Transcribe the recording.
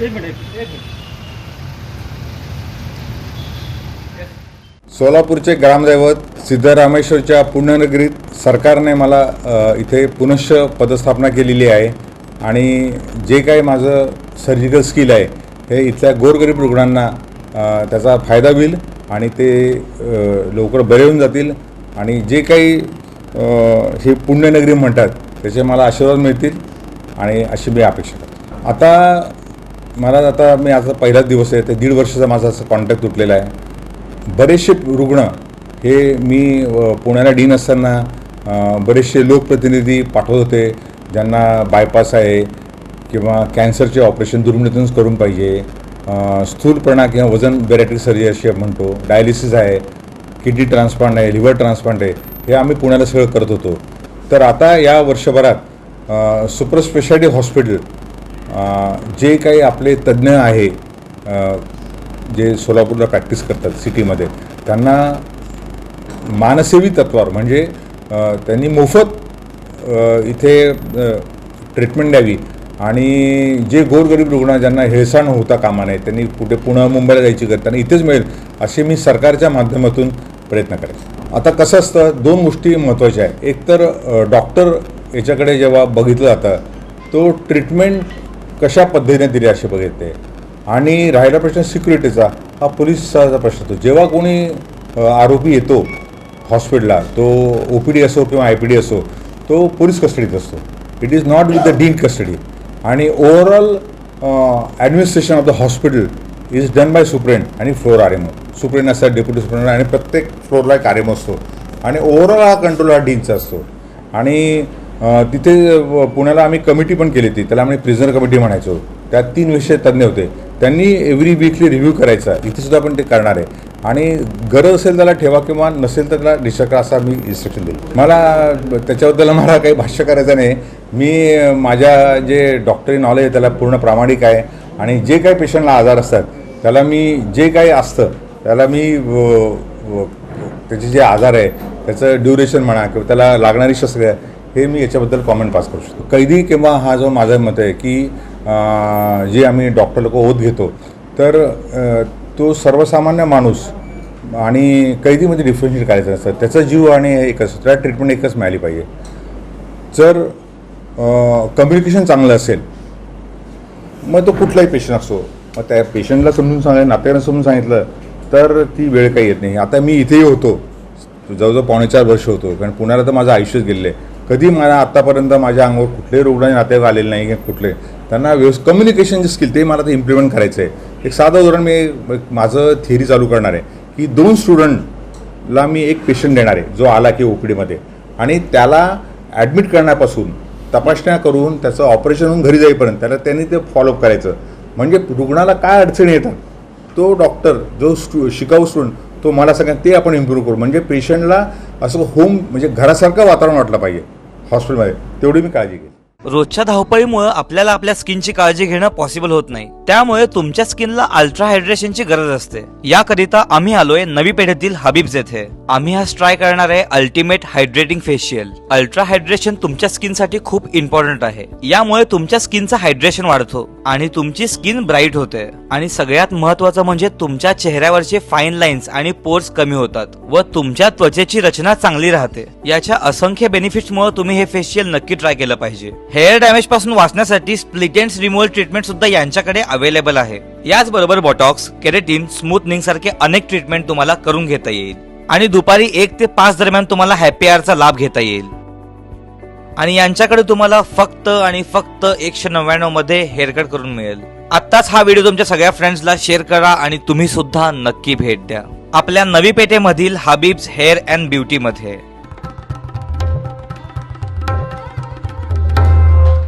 एक मिनिट एक मिनिट. सोलापूरचे ग्रामदैवत सिद्धरामेश्वरच्या पुण्यनगरीत सरकारने मला इथे पुनश्च पदस्थापना केलेली आहे आणि जे काही माझं सर्जिकल स्किल आहे हे इथल्या गोरगरीब रुग्णांना त्याचा फायदा होईल आणि ते लवकर बरे होऊन जातील आणि जे काही हे पुण्यनगरी म्हणतात त्याचे मला आशीर्वाद मिळतील आणि अशी मी अपेक्षा करतो. आता मला आता मी आता पहिलाच दिवस आहे ते दीड वर्षाचा माझा असं कॉन्टॅक्ट तुटलेला आहे. बरेचसे रुग्ण हे मी पुण्याला डीन असताना बरेचसे लोकप्रतिनिधी पाठवत होते ज्यांना बायपास आहे किंवा कॅन्सरचे ऑपरेशन दुर्मिळतूनच करून पाहिजे. स्थूलपणा किंवा वजन बेरॅटिक सर्जरी अशी म्हणतो डायलिसिस आहे किडनी ट्रान्सप्लांट आहे लिव्हर ट्रान्सप्लांट आहे हे आम्ही पुण्याला सगळं करत होतो. तर आता या वर्षभरात सुपर स्पेशालिटी हॉस्पिटल जे काही आपले तज्ज्ञ आहे जे सोलापूरला प्रॅक्टिस करतात सिटीमध्ये त्यांना मानसेवी तत्वावर म्हणजे त्यांनी मोफत इथे ट्रीटमेंट द्यावी. आणि जे गोरगरीब रुग्ण ज्यांना हेळसाण होता कामा नये त्यांनी कुठे पुणे मुंबईला जायची गरज त्यांना इथेच मिळेल असे मी सरकारच्या माध्यमातून प्रयत्न करेन. आता कसं असतं दोन गोष्टी महत्त्वाच्या आहे एक तर डॉक्टर याच्याकडे जेव्हा बघितलं जातं तो ट्रीटमेंट कशा पद्धतीने दिली असे बघितले? आणि राहिला प्रश्न सिक्युरिटीचा. हा पोलिसाचा प्रश्न असतो जेव्हा कोणी आरोपी येतो हॉस्पिटलला तो ओ पी डी असो किंवा आय पी डी असो तो पोलीस कस्टडीत असतो. It is not with the dean custody आणि overall administration of the hospital is done by superintendent आणि floor R M O superintendent असतात डेप्युटी सुप्रेंट आणि प्रत्येक फ्लोरला एक आर एम असतो. आणि ओव्हरऑल हा कंट्रोल हा डीनचा असतो. आणि तिथे पुण्याला आम्ही कमिटी पण केली होती त्याला आम्ही प्रिझनर कमिटी म्हणायचो. त्यात तीन विषय तज्ज्ञ होते. त्यांनी एव्हरी वीकली रिव्ह्यू करायचा. इथे सुद्धा पण ते करणार आहे. आणि गरज असेल त्याला ठेवा किंवा नसेल तर त्याला डिस्ट्रक्ट असा मी इन्स्ट्रक्शन देईल. मला त्याच्याबद्दल मला काही भाष्य करायचं नाही. मी माझ्या जे डॉक्टरी नॉलेज आहे त्याला पूर्ण प्रामाणिक आहे. आणि जे काही पेशंटला आजार असतात त्याला मी जे काही असतं त्याला मी त्याचे जे आजार आहे त्याचं ड्युरेशन म्हणा किंवा त्याला लागणारी शस्त्र हे मी याच्याबद्दल कॉमेंट पास करू शकतो. कैदी किंवा हा जो माझं मत आहे की जे आम्ही डॉक्टर लोक ओत घेतो तर तो सर्वसामान्य माणूस आणि कैदीमध्ये म्हणजे डिफरन्शिएट करायचं असतं त्याचा जीव आणि एकच त्याला ट्रीटमेंट एकच मिळाली पाहिजे. जर कम्युनिकेशन चांगलं असेल मग तो कुठलाही पेशंट असो मग त्या पेशंटला समजून सांगायला नात्यानं समजून सांगितलं तर ती वेळ काही येत नाही. आता मी इथेही होतो. जवळजवळ पावणे चार वर्ष होतो. कारण पुण्याला तर माझं आयुष्यच गेलेलं आहे. कधी मला आत्तापर्यंत माझ्या अंगावर कुठलेही रुग्ण नातेवाईक आलेले नाही कुठले. त्यांना व्यवस्थित कम्युनिकेशन जे स्किल ते मला ते इम्प्लिमेंट करायचं आहे एक साधं उदाहरण मी माझं थिअरी चालू करणार आहे की दोन स्टुडंटला मी एक पेशंट देणार आहे जो आला की ओ पी डीमध्ये आणि त्याला ॲडमिट करण्यापासून तपासण्या करून त्याचं ऑपरेशन होऊन घरी जाईपर्यंत त्याला त्यांनी ते फॉलोअप करायचं. म्हणजे रुग्णाला काय अडचणी येतात? तो डॉक्टर जो स्टु शिकाऊ स्टुडंट तो मला सगळ्यात ते आपण इम्प्रूव्ह करू. म्हणजे पेशंटला असं होम म्हणजे घरासारखं वातावरण वाटलं पाहिजे. हॉस्पिटलमध्ये. तेवढी मी काळजी घेईन. रोजच्या धावपळीमुळे आपल्याला आपल्या स्किनची काळजी घेणं पॉसिबल होत नाही. त्यामुळे तुमच्या स्किनला अल्ट्रा हायड्रेशनची गरज असते. याकरिता आम्ही आलोय नवी पेठेतील हबीब्स येथे आम्ही आज ट्राय करणार आहे ultimate hydrating facial ultra hydration तुमच्या स्किनसाठी खूप इम्पॉर्टंट आहे. यामुळे तुमच्या स्किनचं हायड्रेशन वाढतो. आणि तुमची स्किन ब्राईट होते. आणि सगळ्यात महत्वाचं म्हणजे तुमच्या चेहऱ्यावरचे फाईन लाईन्स आणि पोर्स कमी होतात व तुमच्या त्वचेची रचना चांगली राहते. याच्या असंख्य बेनिफिट्स मुळे तुम्ही हे फेशियल नक्की ट्राय केलं पाहिजे. हेअर डॅमेजपासून वाचण्यासाठी स्प्लिटेन्स रिमूव्हल ट्रीटमेंट सुद्धा यांच्याकडे अवेलेबल आहे. याचबरोबर बॉटॉक्स केरेटिन स्मूथनिंग सारखे अनेक ट्रीटमेंट तुम्हाला करून घेता येईल. आणि दुपारी एक ते पाच दरम्यान तुम्हाला हॅपी आरचा लाभ घेता येईल. आणि यांच्याकडे तुम्हाला फक्त आणि फक्त एकशे नव्याण्णवमध्ये हेअरकट करून मिळेल. आत्ताच हा व्हिडिओ तुमच्या सगळ्या फ्रेंड्सला शेअर करा आणि तुम्ही सुद्धा नक्की भेट द्या. आपल्या नवी पेठेमधील हबीब्स हेअर अँड ब्युटी मध्ये.